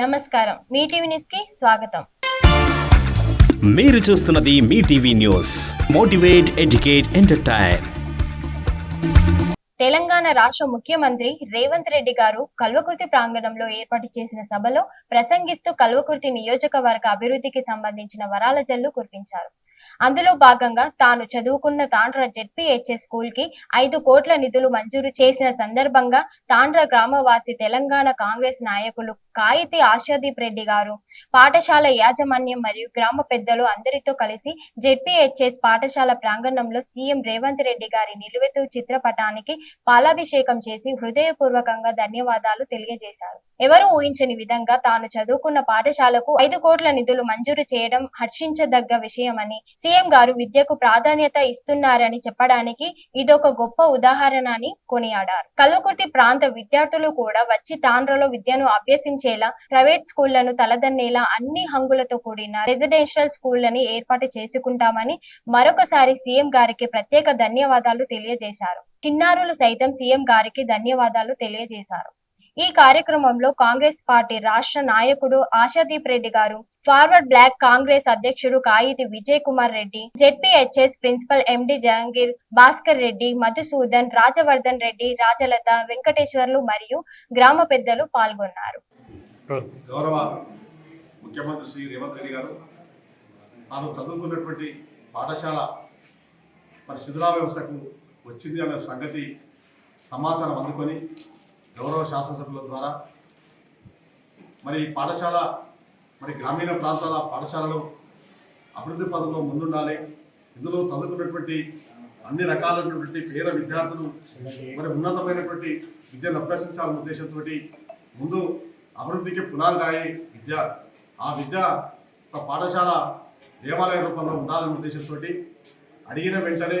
నమస్కారం. మీ టీవీ న్యూస్కి స్వాగతం. మీరు చూస్తున్నది మీ TV news. Motivate educate entertain. Telangana రాష్ట్ర ముఖ్యమంత్రి రేవంత్ రెడ్డి గారు కల్వకుర్తి ప్రాంగణంలో ఏర్పాటు చేసిన సభలో ప్రసంగిస్తూ కల్వకుర్తి నియోజకవర్గ అభివృద్ధికి సంబంధించిన వరాల జల్లు కురిపించారు. అందులో భాగంగా తాను చదువుకున్న తాండ్ర జెడ్పీహెచ్ఎస్ స్కూల్కి ఐదు కోట్ల నిధులు మంజూరు చేసిన సందర్భంగా తాండ్ర గ్రామవాసి తెలంగాణ కాంగ్రెస్ నాయకులు కాయితి ఆశాదీప్ రెడ్డి గారు పాఠశాల యాజమాన్యం మరియు గ్రామ పెద్దలు అందరితో కలిసి జెడ్పీహెచ్ఎస్ పాఠశాల ప్రాంగణంలో సీఎం రేవంత్ రెడ్డి గారి నిలువెత్తు చిత్రపటానికి పాలాభిషేకం చేసి హృదయపూర్వకంగా ధన్యవాదాలు తెలియజేశారు. ఎవరు ఊహించని విధంగా తాను చదువుకున్న పాఠశాలకు ఐదు కోట్ల నిధులు మంజూరు చేయడం హర్షించదగ్గ విషయమని సీఎం గారు విద్యకు ప్రాధాన్యత ఇస్తున్నారని చెప్పడానికి ఇదొక గొప్ప ఉదాహరణ అని కొనియాడారు. కల్వకుర్తి ప్రాంత విద్యార్థులు కూడా వచ్చి తాండ్రలో విద్యను అభ్యసించేలా ప్రైవేట్ స్కూళ్ళను తలదన్నేలా అన్ని హంగులతో కూడిన రెసిడెన్షియల్ స్కూళ్ళని ఏర్పాటు చేసుకుంటామని మరొకసారి సీఎం గారికి ప్రత్యేక ధన్యవాదాలు తెలియజేశారు. చిన్నారులు సైతం సీఎం గారికి ధన్యవాదాలు తెలియజేశారు. ఈ కార్యక్రమంలో కాంగ్రెస్ పార్టీ రాష్ట్ర నాయకుడు ఆశాదీప్ రెడ్డి గారు ఫార్వర్డ్ బ్లాక్ కాంగ్రెస్ అధ్యక్షుడు Kayithi Vijay Kumar Reddy ZPHS principal MD Jahangir Bhaskar Reddy Madhusudan Rajavardhan Reddy Rajalatha Venkateswarlu మరియు గ్రామ పెద్దలు పాల్గొన్నారు. గౌరవ ముఖ్యమంత్రి శ్రీ రేవంత్ రెడ్డి గారు తాను చదువుకున్నటువంటి పాఠశాల మరి శిథిలా వ్యవస్థకు వచ్చింది అనే సంగతి సమాచారం అందుకొని గౌరవ శాసనసభ్యుల ద్వారా మరి ఈ పాఠశాల మరి గ్రామీణ ప్రాంతాల పాఠశాలలో అభివృద్ధి పదంలో ముందుండాలి. ఇందులో చదువుకున్నటువంటి అన్ని రకాలైనటువంటి పేద విద్యార్థులు మరి ఉన్నతమైనటువంటి విద్యను అభ్యసించాలనే ఉద్దేశంతో ముందు అభివృద్ధికి పునాది రాయి విద్య. ఆ విద్య ఒక పాఠశాల దేవాలయ రూపంలో ఉండాలనే ఉద్దేశంతో అడిగిన వెంటనే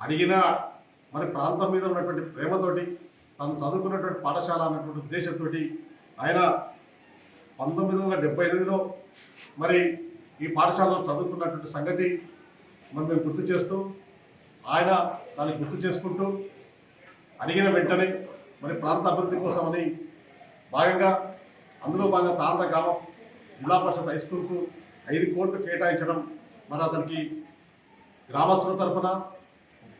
అడిగిన మరి ప్రాంతం మీద ఉన్నటువంటి ప్రేమతోటి తను చదువుకున్నటువంటి పాఠశాల అన్నటువంటి ఉద్దేశంతో ఆయన పంతొమ్మిది వందల డెబ్బై ఎనిమిదిలో మరి ఈ పాఠశాలలో చదువుకున్నటువంటి సంగతి మరి మేము గుర్తు చేస్తూ ఆయన దాన్ని గుర్తు చేసుకుంటూ అడిగిన వెంటనే మరి ప్రాంత అభివృద్ధి కోసమని భాగంగా అందులో భాగంగా తాండ్ర గ్రామం జిల్లా పరిషత్ హై స్కూల్కు ఐదు కోట్లు కేటాయించడం మరి అతనికి గ్రామస్తుల తరఫున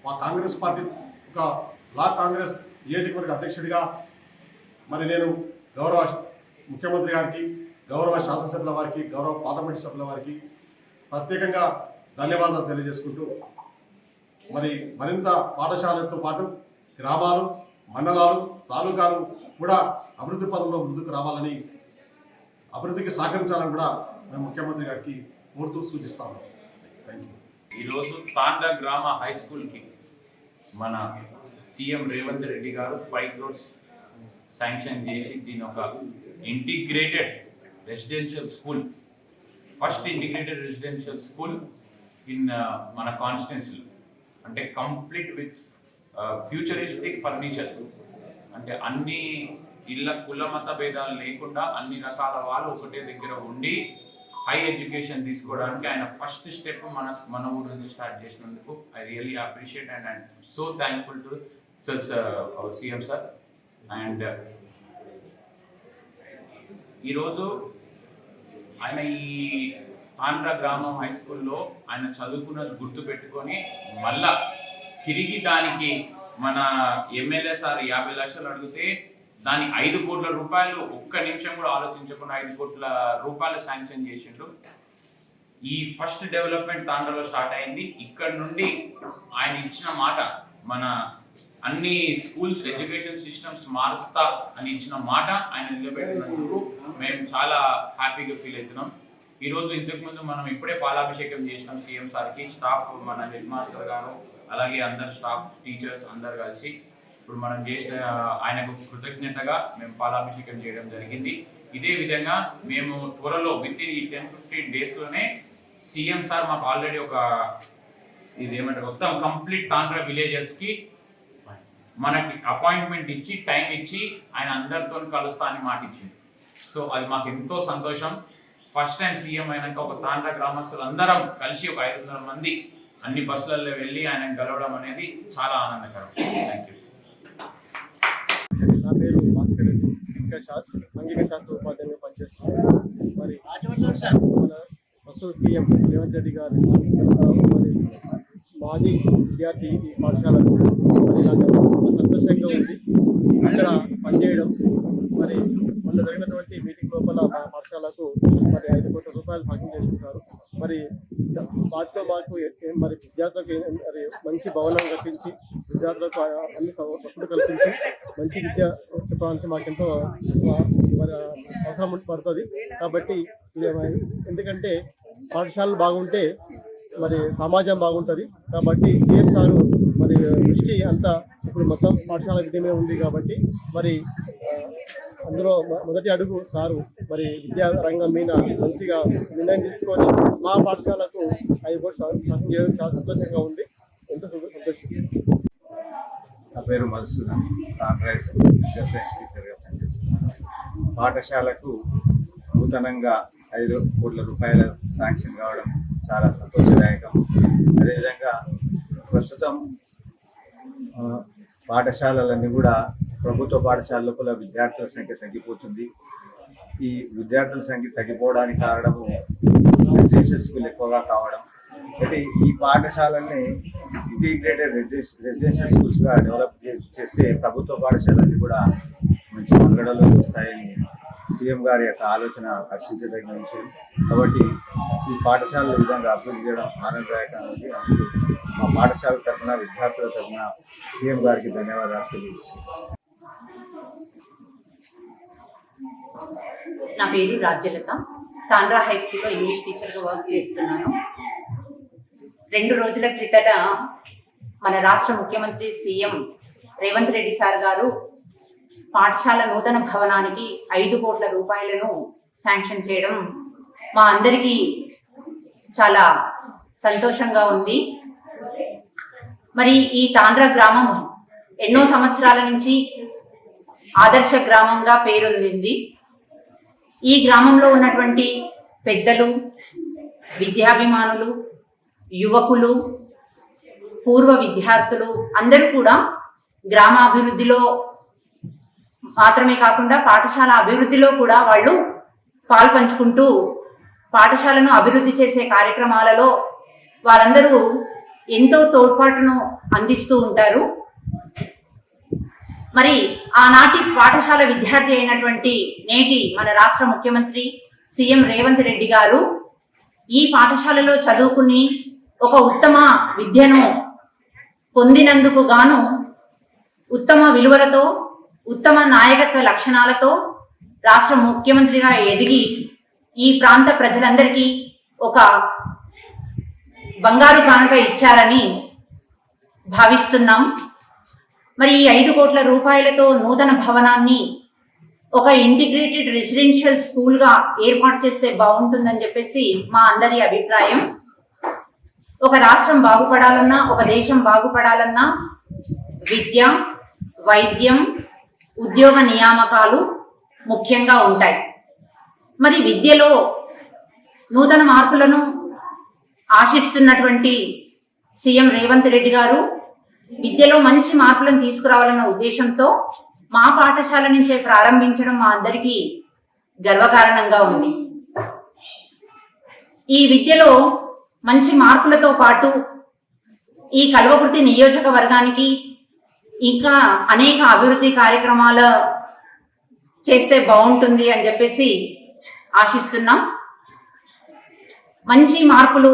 మా కాంగ్రెస్ పార్టీ ఒక బ్లాక్ కాంగ్రెస్ నియోజకవర్గ అధ్యక్షుడిగా మరి నేను గౌరవ ముఖ్యమంత్రి గారికి గౌరవ శాసనసభ్యుల వారికి గౌరవ పార్లమెంట్ సభ్యుల వారికి ప్రత్యేకంగా ధన్యవాదాలు తెలియజేసుకుంటూ మరి మరింత పాఠశాలతో పాటు గ్రామాలు మండలాలు తాలూకాలు కూడా అభివృద్ధి పదంలో ముందుకు రావాలని అభివృద్ధికి సహకరించాలని కూడా మేము ముఖ్యమంత్రి గారికి కోరుతూ సూచిస్తాము థ్యాంక్ యూ ఈరోజు తాండ్ర గ్రామ హై స్కూల్కి మన సీఎం రేవంత్ రెడ్డి గారు ఫైవ్ క్రోర్స్ శాంక్షన్ చేసి దీని ఒక integrated residential school first integrated residential school in మన కాన్స్టిట్యున్సీలో అంటే కంప్లీట్ విత్ ఫ్యూచరిస్టిక్ ఫర్నిచర్ అంటే అన్ని ఇళ్ళ కుల మత భేదాలు లేకుండా అన్ని రకాల వాళ్ళు ఒకటే దగ్గర ఉండి హై ఎడ్యుకేషన్ తీసుకోవడానికి ఆయన ఫస్ట్ స్టెప్ మన మన ఊరు నుంచి స్టార్ట్ చేసినందుకు I really appreciate and and so thankful to sir sir CM sir and ఈరోజు ఆయన ఈ ఆంధ్ర గ్రామం హై స్కూల్లో ఆయన చదువుకున్నది గుర్తు పెట్టుకొని మళ్ళా తిరిగి దానికి మన ఎమ్మెల్యే సార్ యాభై లక్షలు అడిగితే దాని ఐదు కోట్ల రూపాయలు ఒక్క నిమిషం కూడా ఆలోచించకుండా ఐదు కోట్ల రూపాయలు శాంక్షన్ చేసిండు. ఈ ఫస్ట్ డెవలప్మెంట్ తాండ్రలో స్టార్ట్ అయింది. ఇక్కడ నుండి ఆయన ఇచ్చిన మాట మన అన్ని స్కూల్స్ ఎడ్యుకేషన్ సిస్టమ్స్ మారుస్తా అని ఇచ్చిన మాట ఆయన నిలబెట్టినందుకు మేము చాలా హ్యాపీగా ఫీల్ అవుతున్నాం. ఈరోజు ఇంతకుముందు మనం ఇప్పుడే పాలాభిషేకం చేసినాం సీఎం సార్కి. స్టాఫ్ మన హెడ్ మాస్టర్ గారు అలాగే అందరు స్టాఫ్ టీచర్స్ అందరు కలిసి ఇప్పుడు మనం చేసిన ఆయనకు కృతజ్ఞతగా మేము పాలాభిషేకం చేయడం జరిగింది. ఇదే విధంగా మేము త్వరలో విత్ ఇన్ ఈ టెన్ ఫిఫ్టీన్ డేస్లోనే సీఎం సార్ మాకు ఆల్రెడీ ఒక ఇది ఏమంటారు మొత్తం కంప్లీట్ తాండ్ర విలేజెస్కి మనకి అపాయింట్మెంట్ ఇచ్చి టైం ఇచ్చి ఆయన అందరితో కలుస్తా అని మాట ఇచ్చింది. సో అది మాకు ఎంతో సంతోషం. ఫస్ట్ టైం సీఎం అయినాక ఒక తాండ్ర గ్రామస్తులు అందరం కలిసి ఒక ఐదు వందల మంది అన్ని బస్సులలో వెళ్ళి ఆయన కలవడం అనేది చాలా ఆనందకరం. థ్యాంక్ యూ నా పేరు భాస్కర్ రెడ్డి ఇంకా శా- సంగీత శాస్త్ర ఉపాధ్యాయులుగా పనిచేస్తున్నాను మరి ప్రస్తుత సీఎం రేవంత్ రెడ్డి గారు మరి మాజీ విద్యార్థి ఈ పాఠశాలకు ఎంతో సంతోషంగా ఉంది. అక్కడ పనిచేయడం మరి మొన్న జరిగినటువంటి మీటింగ్ లోపల పాఠశాలకు మరి ఐదు కోట్ల రూపాయలు సాధ్యం చేసుకుంటారు మరి వాటితో మాకు మరి విద్యార్థులకు మరి మంచి భవనం కట్టించి విద్యార్థులకు అన్ని వసతులు కల్పించి మంచి విద్య చెప్పడానికి మాకెంతో మరి అవసరం పడుతుంది. కాబట్టి ఎందుకంటే పాఠశాలలు బాగుంటే మరి సమాజం బాగుంటుంది. కాబట్టి సీఎం సారు మరి దృష్టి అంతా ఇప్పుడు మొత్తం పాఠశాల విద్య మీద ఉంది కాబట్టి మరి అందులో మొదటి అడుగు సారు. మరి విద్యా రంగం మీద మంచిగా నిర్ణయం తీసుకొని మా పాఠశాలకు ఐదు కూడా సహాయం చేయడం చాలా సంతోషంగా ఉంది. ఎంతో సంతోషిస్తుంది. నా పేరు మధుసూదన్. కాంగ్రెస్ టీచర్గా పనిచేస్తున్నాను. పాఠశాలకు నూతనంగా ఐదు కోట్ల రూపాయల శాంక్షన్ కావడం చాలా సంతోషదాయకం. అదేవిధంగా ప్రస్తుతం పాఠశాలలన్నీ కూడా ప్రభుత్వ పాఠశాల విద్యార్థుల సంఖ్య తగ్గిపోతుంది. ఈ విద్యార్థుల సంఖ్య తగ్గిపోవడానికి కారణము రెసిడెన్షియల్ స్కూల్ ఎక్కువగా కావడం. అయితే ఈ పాఠశాలని ఇంటిగ్రేటెడ్ రెసిడెన్షియల్ స్కూల్స్గా డెవలప్ చేస్తే ప్రభుత్వ పాఠశాలన్నీ కూడా మంచి మనుగడలో వస్తాయని సీఎం గారి యొక్క ఆలోచన హర్షించదగిన విషయం. కాబట్టి ఈ పాఠశాలలు విధంగా అభివృద్ధి చేయడం ఆనందదాయకంగా ఉంది. అందుకు మా పాఠశాల తరఫున విద్యార్థుల తరఫున సీఎం గారికి ధన్యవాదాలు తెలియజేస్తున్నాను నా పేరు రాజ్యలత. తాండ్రా హై స్కూల్లో ఇంగ్లీష్ టీచర్గా వర్క్ చేస్తున్నాను. రెండు రోజుల క్రితట మన రాష్ట్ర ముఖ్యమంత్రి సీఎం రేవంత్ రెడ్డి సార్ గారు పాఠశాల నూతన భవనానికి ఐదు కోట్ల రూపాయలను శాంక్షన్ చేయడం మా అందరికీ చాలా సంతోషంగా ఉంది. మరి ఈ తాండ్రా గ్రామం ఎన్నో సంవత్సరాల నుంచి ఆదర్శ గ్రామంగా పేరొందింది. ఈ గ్రామంలో ఉన్నటువంటి పెద్దలు విద్యాభిమానులు యువకులు పూర్వ విద్యార్థులు అందరూ కూడా గ్రామాభివృద్ధిలో మాత్రమే కాకుండా పాఠశాల అభివృద్ధిలో కూడా వాళ్ళు పాల్పంచుకుంటూ పాఠశాలను అభివృద్ధి చేసే కార్యక్రమాలలో వారందరూ ఎంతో తోడ్పాటును అందిస్తూ ఉంటారు. మరి ఆనాటి పాఠశాల విద్యార్థి అయినటువంటి నేటి మన రాష్ట్ర ముఖ్యమంత్రి సీఎం రేవంత్ రెడ్డి గారు ఈ పాఠశాలలో చదువుకుని ఒక ఉత్తమ విద్యను పొందినందుకు గాను ఉత్తమ విలువలతో ఉత్తమ నాయకత్వ లక్షణాలతో రాష్ట్ర ముఖ్యమంత్రిగా ఎదిగి ఈ ప్రాంత ప్రజలందరికీ ఒక బంగారు కానుక ఇచ్చారని భావిస్తున్నాం. మరి ఈ ఐదు కోట్ల రూపాయలతో నూతన భవనాన్ని ఒక ఇంటిగ్రేటెడ్ రెసిడెన్షియల్ స్కూల్గా ఏర్పాటు చేస్తే బాగుంటుందని చెప్పేసి మా అందరి అభిప్రాయం. ఒక రాష్ట్రం బాగుపడాలన్నా ఒక దేశం బాగుపడాలన్నా విద్య వైద్యం ఉద్యోగ నియామకాలు ముఖ్యంగా ఉంటాయి. మరి విద్యలో నూతన మార్పులను ఆశిస్తున్నటువంటి సీఎం రేవంత్ రెడ్డి గారు విద్యలో మంచి మార్పులను తీసుకురావాలన్న ఉద్దేశంతో మా పాఠశాల నుంచే ప్రారంభించడం మా అందరికీ గర్వకారణంగా ఉంది. ఈ విద్యలో మంచి మార్పులతో పాటు ఈ కల్వకుర్తి నియోజకవర్గానికి ఇంకా అనేక అభివృద్ధి కార్యక్రమాలు చేస్తే బాగుంటుంది అని చెప్పేసి ఆశిస్తున్నాం. మంచి మార్పులు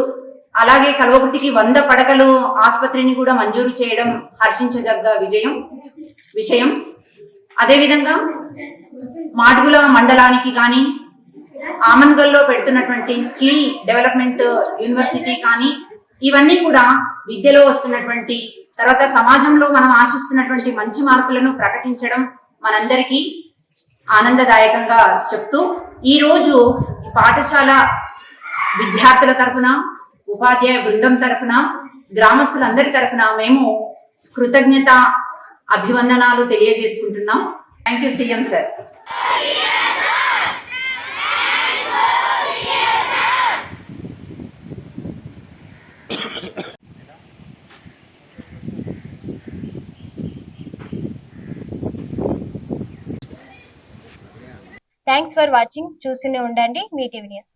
అలాగే కల్వకుర్తికి వంద పడకలు ఆసుపత్రిని కూడా మంజూరు చేయడం హర్షించదగ్గ విజయం విషయం. అదేవిధంగా మాడుగుల మండలానికి కానీ ఆమన్గల్లో పెడుతున్నటువంటి స్కిల్ డెవలప్మెంట్ యూనివర్సిటీ కానీ ఇవన్నీ కూడా విద్యలో వస్తున్నటువంటి తర్వాత సమాజంలో మనం ఆశిస్తున్నటువంటి మంచి మార్పులను ప్రకటించడం మనందరికీ ఆనందదాయకంగా చెప్తూ ఈ రోజు పాఠశాల విద్యార్థుల తరఫున ఉపాధ్యాయ బృందం తరఫున గ్రామస్తులందరి తరఫున మేము కృతజ్ఞత అభివందనాలు తెలియజేసుకుంటున్నాం. Thank you CM sir thanks for watching చూస్తూనే ఉండండి మీ టీవీ న్యూస్.